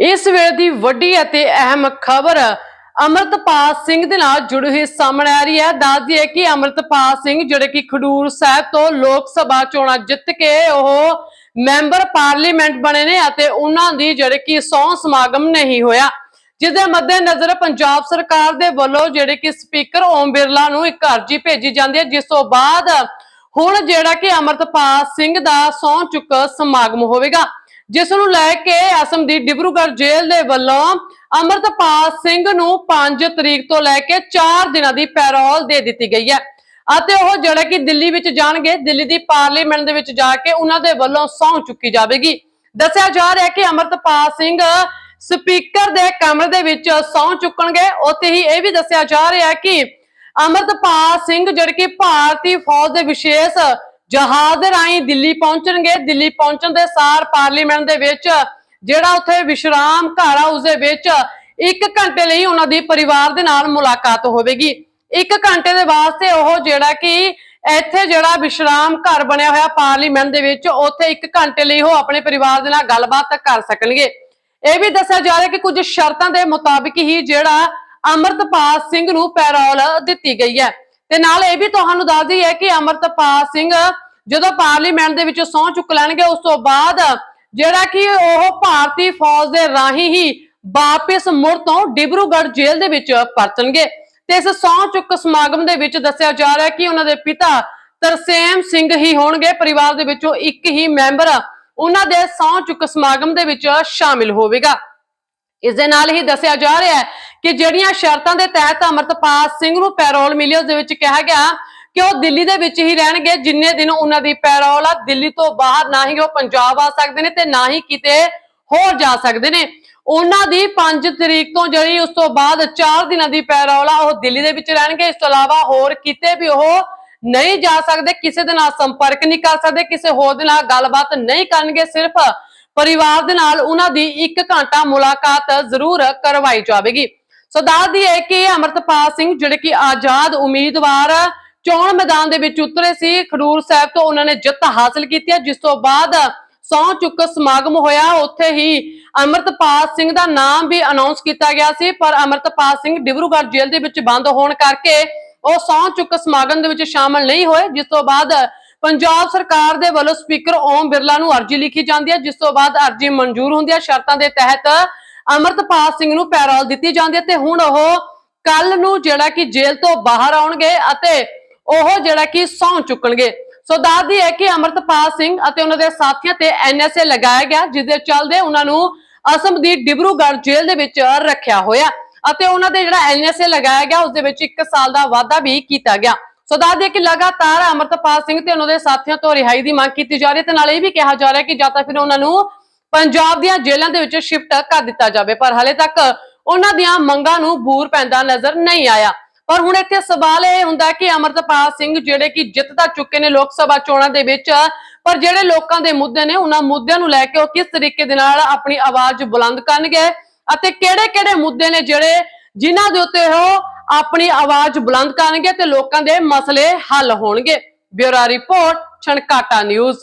ਇਸ ਵੇਲੇ ਦੀ ਵੱਡੀ ਅਤੇ ਅਹਿਮ ਖਬਰ, ਅਮਰਤਪਾਲ ਸਿੰਘ ਦੇ ਨਾਲ ਜੁੜੀ ਹੋਈ ਸਾਹਮਣੇ ਆ ਰਹੀ ਹੈ। ਦੱਸਦੀ ਹੈ ਕਿ ਅਮਰਤਪਾਲ ਸਿੰਘ, ਜਿਹੜੇ ਕਿ ਖਡੂਰ ਸਾਹਿਬ ਤੋਂ ਲੋਕ ਸਭਾ ਚੋਣਾਂ ਜਿੱਤ ਕੇ ਉਹ ਮੈਂਬਰ ਪਾਰਲੀਮੈਂਟ ਬਣੇ ਨੇ ਅਤੇ ਉਹਨਾਂ ਦੀ ਜਿਹੜੇ ਕਿ ਸੌ ਸਮਾਗਮ ਨਹੀਂ ਹੋਇਆ। ਜਿਸ ਦੇ ਮੱਦੇ ਨਜ਼ਰ ਪੰਜਾਬ ਸਰਕਾਰ ਦੇ ਵੱਲੋਂ ਜਿਹੜੇ ਕਿ ਸਪੀਕਰ ਓਮ ਬਿਰਲਾ ਨੂੰ ਇੱਕ ਅਰਜੀ ਭੇਜੀ ਜਾਂਦੀ ਹੈ, ਜਿਸ ਤੋਂ ਬਾਅਦ ਹੁਣ ਜਿਹੜਾ ਕਿ ਅਮਰਤਪਾਲ ਸਿੰਘ ਦਾ ਸਹੁੰ ਚੁੱਕ ਸਮਾਗਮ ਹੋਵੇਗਾ। ਜਿਸ ਨੂੰ ਲੈ ਕੇ ਅਸਮ ਦੀ ਡਿਬਰੂਗੜ੍ਹ ਜੇਲ੍ਹ ਦੇ ਵੱਲੋਂ ਅਮਰਤਪਾਲ ਸਿੰਘ ਨੂੰ 5 ਤਰੀਕ ਤੋਂ ਲੈ ਕੇ 4 ਦਿਨਾਂ ਦੀ ਪੈਰੋਲ ਦੇ ਦਿੱਤੀ ਗਈ ਹੈ। ਅਤੇ ਉਹ ਜਿਹੜਾ ਕਿ ਦਿੱਲੀ ਵਿੱਚ ਜਾਣਗੇ, ਦਿੱਲੀ ਦੀ ਪਾਰਲੀਮੈਂਟ ਦੇ ਵਿੱਚ ਜਾ ਕੇ ਉਹਨਾਂ ਦੇ ਵੱਲੋਂ ਸਹੁੰ ਚੁੱਕੀ ਜਾਵੇਗੀ। ਦੱਸਿਆ ਜਾ ਰਿਹਾ ਹੈ ਕਿ ਅਮਰਤਪਾਲ ਸਿੰਘ ਸਪੀਕਰ ਦੇ ਕਮਰੇ ਦੇ ਵਿੱਚ ਸਹੁੰ ਚੁੱਕਣਗੇ। ਉੱਥੇ ਹੀ ਇਹ ਵੀ ਦੱਸਿਆ ਜਾ ਰਿਹਾ ਹੈ ਕਿ ਅਮਰਤਪਾਲ ਸਿੰਘ, ਜਿਹੜੇ ਕਿ ਭਾਰਤੀ ਫੌਜ ਦੇ ਵਿਸ਼ੇਸ਼ ਜਹਾਜ਼ ਦੇ ਰਾਹੀਂ ਦਿੱਲੀ ਪਹੁੰਚਣਗੇ। ਦਿੱਲੀ ਪਹੁੰਚਣ ਦੇ ਸਾਰ ਪਾਰਲੀਮੈਂਟ ਦੇ ਵਿੱਚ ਜਿਹੜਾ ਉੱਥੇ ਵਿਸ਼ਰਾਮ ਘਰ ਆ ਉਸ ਦੇ ਵਿੱਚ 1 ਘੰਟੇ ਲਈ ਉਹਨਾਂ ਦੀ ਪਰਿਵਾਰ ਦੇ ਨਾਲ ਮੁਲਾਕਾਤ ਹੋਵੇਗੀ। 1 ਘੰਟੇ ਦੇ ਵਾਸਤੇ ਉਹ ਜਿਹੜਾ ਕਿ ਇੱਥੇ ਜਿਹੜਾ ਵਿਸ਼ਰਾਮ ਘਰ ਬਣਿਆ ਹੋਇਆ ਪਾਰਲੀਮੈਂਟ ਦੇ ਵਿੱਚ, ਉੱਥੇ 1 ਘੰਟੇ ਲਈ ਉਹ ਆਪਣੇ ਪਰਿਵਾਰ ਦੇ ਨਾਲ ਗੱਲਬਾਤ ਕਰ ਸਕਣਗੇ। ਇਹ ਵੀ ਦੱਸਿਆ ਜਾ ਰਿਹਾ ਕਿ ਕੁਝ ਸ਼ਰਤਾਂ ਦੇ ਮੁਤਾਬਿਕ ਹੀ ਜਿਹੜਾ ਅਮਰਤਪਾਲ ਸਿੰਘ ਨੂੰ ਪੈਰੋਲ ਦਿੱਤੀ ਗਈ ਹੈ। ਤੇ ਨਾਲ ਇਹ ਵੀ ਤੁਹਾਨੂੰ ਦੱਸ ਦਈ ਹੈ ਕਿ ਅਮਰਤਪਾਲ ਸਿੰਘ ਜਦੋਂ ਪਾਰਲੀਮੈਂਟ ਦੇ ਵਿੱਚੋਂ ਸਹੁੰ ਚੁੱਕ ਲੈਣਗੇ, ਉਸ ਤੋਂ ਬਾਅਦ ਜਿਹੜਾ ਕਿ ਉਹ ਭਾਰਤੀ ਫੌਜ ਦੇ ਰਾਹੀਂ ਹੀ ਵਾਪਸ ਮੁੜ ਤੋਂ ਡਿਬਰੂਗੜ੍ਹ ਜੇਲ੍ਹ ਦੇ ਵਿੱਚ ਪਰਤਣਗੇ। ਤੇ ਇਸ ਸਹੁੰ ਚੁੱਕ ਸਮਾਗਮ ਦੇ ਵਿੱਚ ਦੱਸਿਆ ਜਾ ਰਿਹਾ ਕਿ ਉਹਨਾਂ ਦੇ ਪਿਤਾ ਤਰਸੇਮ ਸਿੰਘ ਹੀ ਹੋਣਗੇ। ਪਰਿਵਾਰ ਦੇ ਵਿੱਚੋਂ ਇੱਕ ਹੀ ਮੈਂਬਰ ਉਹਨਾਂ ਦੇ ਸਹੁੰ ਚੁੱਕ ਸਮਾਗਮ ਦੇ ਵਿੱਚ ਸ਼ਾਮਿਲ ਹੋਵੇਗਾ। ਇਸ ਦੇ ਨਾਲ ਹੀ ਦੱਸਿਆ ਜਾ ਰਿਹਾ ਹੈ ਕਿ ਜਿਹੜੀਆਂ ਸ਼ਰਤਾਂ ਦੇ ਤਹਿਤ ਅਮਰਤਪਾਲ ਸਿੰਘ ਨੂੰ ਪੈਰੋਲ ਮਿਲੀ, ਉਸ ਦੇ ਵਿੱਚ ਕਿਹਾ ਗਿਆ ਕਿ ਉਹ ਦਿੱਲੀ ਦੇ ਵਿੱਚ ਹੀ ਰਹਿਣਗੇ, ਜਿੰਨੇ ਦਿਨ ਉਹਨਾਂ ਦੀ ਪੈਰੋਲ ਆ, ਦਿੱਲੀ ਤੋਂ ਬਾਹਰ ਨਾ ਹੀ ਉਹ ਪੰਜਾਬ ਆ ਸਕਦੇ ਨੇ ਤੇ ਨਾ ਹੀ ਕਿਤੇ ਹੋਰ ਜਾ ਸਕਦੇ ਨੇ। ਉਹਨਾਂ ਦੀ 5 ਤਰੀਕ ਤੋਂ ਜਿਹੜੀ ਉਸ ਤੋਂ ਬਾਅਦ 4 ਦਿਨਾਂ ਦੀ ਪੈਰੋਲ ਆ, ਉਹ ਦਿੱਲੀ ਦੇ ਵਿੱਚ ਰਹਿਣਗੇ। ਇਸ ਤੋਂ ਇਲਾਵਾ ਹੋਰ ਕਿਤੇ ਵੀ ਉਹ ਨਹੀਂ ਜਾ ਸਕਦੇ, ਕਿਸੇ ਦੇ ਨਾਲ ਸੰਪਰਕ ਨਹੀਂ ਕਰ ਸਕਦੇ, ਕਿਸੇ ਹੋਰ ਦੇ ਨਾਲ ਗੱਲਬਾਤ ਨਹੀਂ ਕਰਨਗੇ, ਸਿਰਫ ਪਰਿਵਾਰ ਦੇ ਨਾਲ ਉਹਨਾਂ ਦੀ 1 ਘੰਟਾ ਮੁਲਾਕਾਤ ਜ਼ਰੂਰ ਕਰਵਾਈ ਜਾਵੇਗੀ। ਸੋ ਦੱਸਦੀ ਹੈ ਕਿ ਅਮਰਤਪਾਲ ਸਿੰਘ, ਜਿਹੜੇ ਕਿ ਆਜ਼ਾਦ ਉਮੀਦਵਾਰ ਚੋਣ ਮੈਦਾਨ ਦੇ ਵਿੱਚ ਉਤਰੇ ਸੀ। ਖਡੂਰ ਸਾਹਿਬ ਤੋਂ ਉਹਨਾਂ ਨੇ ਜਿੱਤ ਹਾਸਲ ਕੀਤੀ ਹੈ। ਜਿਸ ਤੋਂ ਬਾਅਦ ਸਹੁੰ ਚੁੱਕ ਸਮਾਗਮ ਹੋਇਆ। ਉੱਥੇ ਹੀ ਅਮਰਤਪਾਲ ਸਿੰਘ ਦਾ ਨਾਮ ਵੀ ਅਨਾਉਂਸ ਕੀਤਾ ਗਿਆ ਸੀ। ਪਰ ਅਮਰਤਪਾਲ ਸਿੰਘ ਡਿਬਰੂਗੜ੍ਹ ਜੇਲ੍ਹ ਦੇ ਵਿੱਚ ਬੰਦ ਹੋਣ ਕਰਕੇ ਉਹ ਸਹੁੰ ਚੁੱਕ ਸਮਾਗਮ ਦੇ ਵਿੱਚ ਸ਼ਾਮਲ ਨਹੀਂ ਹੋਏ। ਜਿਸ ਤੋਂ ਬਾਅਦ ਪੰਜਾਬ ਸਰਕਾਰ ਦੇ ਵੱਲੋਂ ਸਪੀਕਰ ਓਮ ਬਿਰਲਾ ਨੂੰ ਅਰਜ਼ੀ ਲਿਖੀ ਜਾਂਦੀ ਹੈ। ਜਿਸ ਤੋਂ ਬਾਅਦ ਅਰਜ਼ੀ ਮਨਜ਼ੂਰ ਹੁੰਦੀ ਹੈ। ਸ਼ਰਤਾਂ ਦੇ ਤਹਿਤ ਅਮਰਤਪਾਲ ਸਿੰਘ ਨੂੰ ਪੈਰੋਲ ਦਿੱਤੀ ਜਾਂਦੀ ਹੈ। ਤੇ ਹੁਣ ਉਹ ਕੱਲ ਨੂੰ ਜਿਹੜਾ ਕਿ ਜੇਲ੍ਹ ਤੋਂ ਬਾਹਰ ਆਉਣਗੇ ਅਤੇ ਉਹ ਜਿਹੜਾ ਕਿ ਸਹੁੰ ਚੁੱਕਣਗੇ। ਸੋ ਦੱਸਦੀ ਹੈ ਕਿ ਅਮਰਤਪਾਲ ਸਿੰਘ ਅਤੇ ਉਹਨਾਂ ਦੇ ਸਾਥੀਆਂ ਤੇ ਐਨਐਸਏ ਲਗਾਇਆ ਗਿਆ, ਜਿਸ ਦੇ ਚੱਲਦੇ ਉਹਨਾਂ ਨੂੰ ਅਸਮ ਦੀ ਡਿਬਰੂਗੜ੍ਹ ਜੇਲ੍ਹ ਦੇ ਵਿੱਚ ਰੱਖਿਆ ਹੋਇਆ। ਅਤੇ ਉਹਨਾਂ ਦੇ ਜਿਹੜਾ ਐਨਐਸਏ ਲਗਾਇਆ ਗਿਆ, ਉਸ ਦੇ ਵਿੱਚ 1 ਸਾਲ ਦਾ ਵਾਅਦਾ ਵੀ ਕੀਤਾ ਗਿਆ। ਸੋ ਦੱਸਦੀ ਹੈ ਕਿ ਲਗਾਤਾਰ ਅਮਰਤਪਾਲ ਸਿੰਘ ਤੇ ਉਹਨਾਂ ਦੇ ਸਾਥੀਆਂ ਤੋਂ ਰਿਹਾਈ ਦੀ ਮੰਗ ਕੀਤੀ ਜਾ ਰਹੀ ਹੈ ਤੇ ਨਾਲ ਇਹ ਵੀ ਕਿਹਾ ਜਾ ਰਿਹਾ ਕਿ ਜਾਂ ਤਾਂ ਫਿਰ ਉਹਨਾਂ ਨੂੰ ਪੰਜਾਬ ਦੀਆਂ ਜੇਲ੍ਹਾਂ ਦੇ ਵਿੱਚ ਸ਼ਿਫਟ ਕਰ ਦਿੱਤਾ ਜਾਵੇ। ਪਰ ਹਾਲੇ ਤੱਕ ਉਹਨਾਂ ਦੀਆਂ ਮੰਗਾਂ ਨੂੰ ਬੂਰ ਪੈਂਦਾ ਨਜ਼ਰ ਨਹੀਂ ਆਇਆ। ਪਰ ਹੁਣ ਇੱਥੇ ਸਵਾਲ ਇਹ ਹੁੰਦਾ ਕਿ ਅਮਰਤਪਾਲ ਸਿੰਘ ਜਿਹੜੇ ਕਿ ਜਿੱਤ ਤਾਂ ਚੁੱਕੇ ਨੇ ਲੋਕ ਸਭਾ ਚੋਣਾਂ ਦੇ ਵਿੱਚ, ਪਰ ਜਿਹੜੇ ਲੋਕਾਂ ਦੇ ਮੁੱਦੇ ਨੇ ਉਹਨਾਂ ਮੁੱਦਿਆਂ ਨੂੰ ਲੈ ਕੇ ਉਹ ਕਿਸ ਤਰੀਕੇ ਦੇ ਨਾਲ ਆਪਣੀ ਆਵਾਜ਼ ਬੁਲੰਦ ਕਰਨਗੇ ਅਤੇ ਕਿਹੜੇ-ਕਿਹੜੇ ਮੁੱਦੇ ਨੇ ਜਿਹੜੇ ਜਿਨ੍ਹਾਂ ਦੇ ਉੱਤੇ ਉਹ ਆਪਣੀ ਆਵਾਜ਼ ਬੁਲੰਦ ਕਰਨਗੇ ਤੇ ਲੋਕਾਂ ਦੇ ਮਸਲੇ ਹੱਲ ਹੋਣਗੇ। Bureau report, Chhankata news.